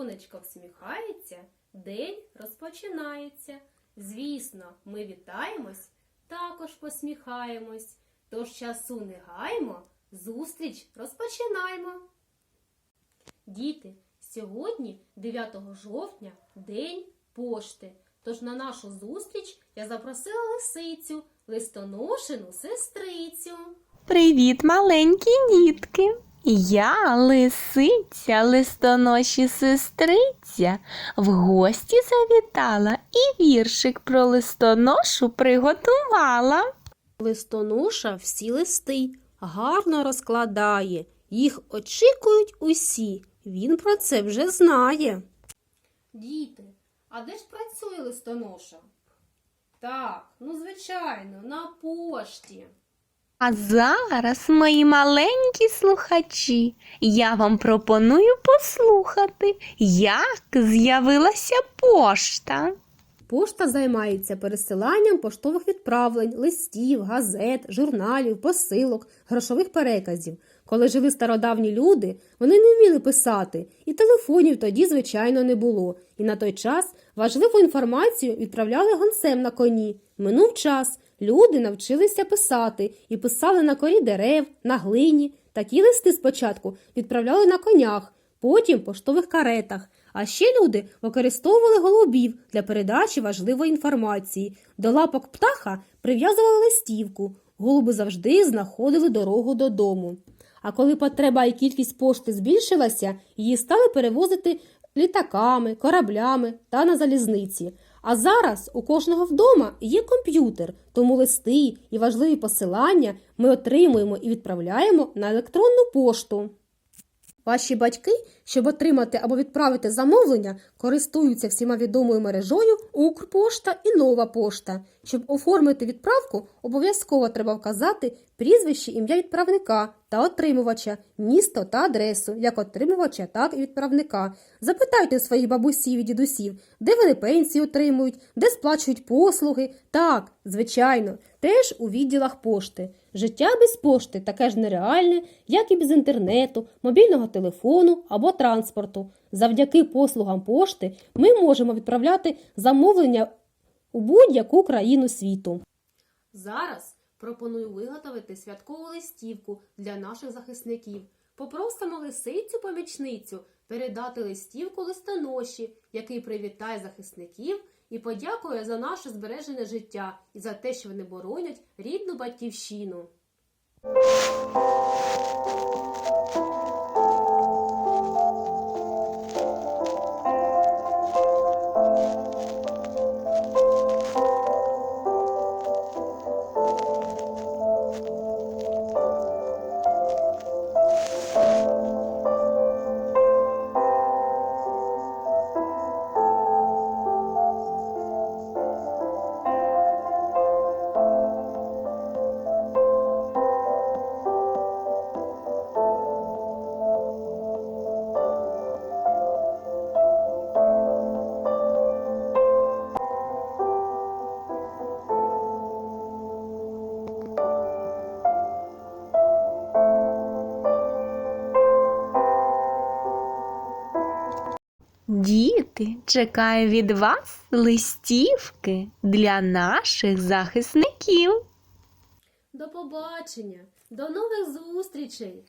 сонечко всміхається, день розпочинається. Звісно, ми вітаємось, також посміхаємось. Тож часу не гаємо, зустріч розпочинаємо. Діти, сьогодні, 9 жовтня, День пошти. Тож на нашу зустріч я запросила лисицю, листоношену сестрицю. Привіт, маленькі дітки! Я лисиця, листоноші сестриця, в гості завітала і віршик про листоношу приготувала. Листоноша всі листи гарно розкладає, їх очікують усі. Він про це вже знає. Діти, а де ж працює листоноша? Так, ну звичайно, на пошті. А зараз, мої маленькі слухачі, я вам пропоную послухати, як з'явилася пошта. Пошта займається пересиланням поштових відправлень, листів, газет, журналів, посилок, грошових переказів. Коли жили стародавні люди, вони не вміли писати, і телефонів тоді, звичайно, не було. І на той час важливу інформацію відправляли гонцем на коні. Минув час, люди навчилися писати і писали на корі дерев, на глині. Такі листи спочатку відправляли на конях, потім поштових каретах. А ще люди використовували голубів для передачі важливої інформації. До лапок птаха прив'язували листівку. Голуби завжди знаходили дорогу додому. А коли потреба і кількість пошти збільшилася, її стали перевозити літаками, кораблями та на залізниці. А зараз у кожного вдома є комп'ютер, тому листи і важливі посилання ми отримуємо і відправляємо на електронну пошту. Ваші батьки, щоб отримати або відправити замовлення, користуються всіма відомою мережою Укрпошта і Нова пошта. Щоб оформити відправку, обов'язково треба вказати прізвище, ім'я відправника та отримувача, місто та адресу, як отримувача, так і відправника. Запитайте своїх бабусів і дідусів, де вони пенсії отримують, де сплачують послуги. Так, звичайно, теж у відділах пошти. Життя без пошти таке ж нереальне, як і без інтернету, мобільного телефону або транспорту. Завдяки послугам пошти ми можемо відправляти замовлення у будь-яку країну світу. Зараз пропоную виготовити святкову листівку для наших захисників. Попросимо лисицю помічницю передати листівку листоноші, який привітає захисників і подякує за наше збережене життя і за те, що вони боронять рідну батьківщину. Діти, чекаю від вас листівки для наших захисників. До побачення, до нових зустрічей!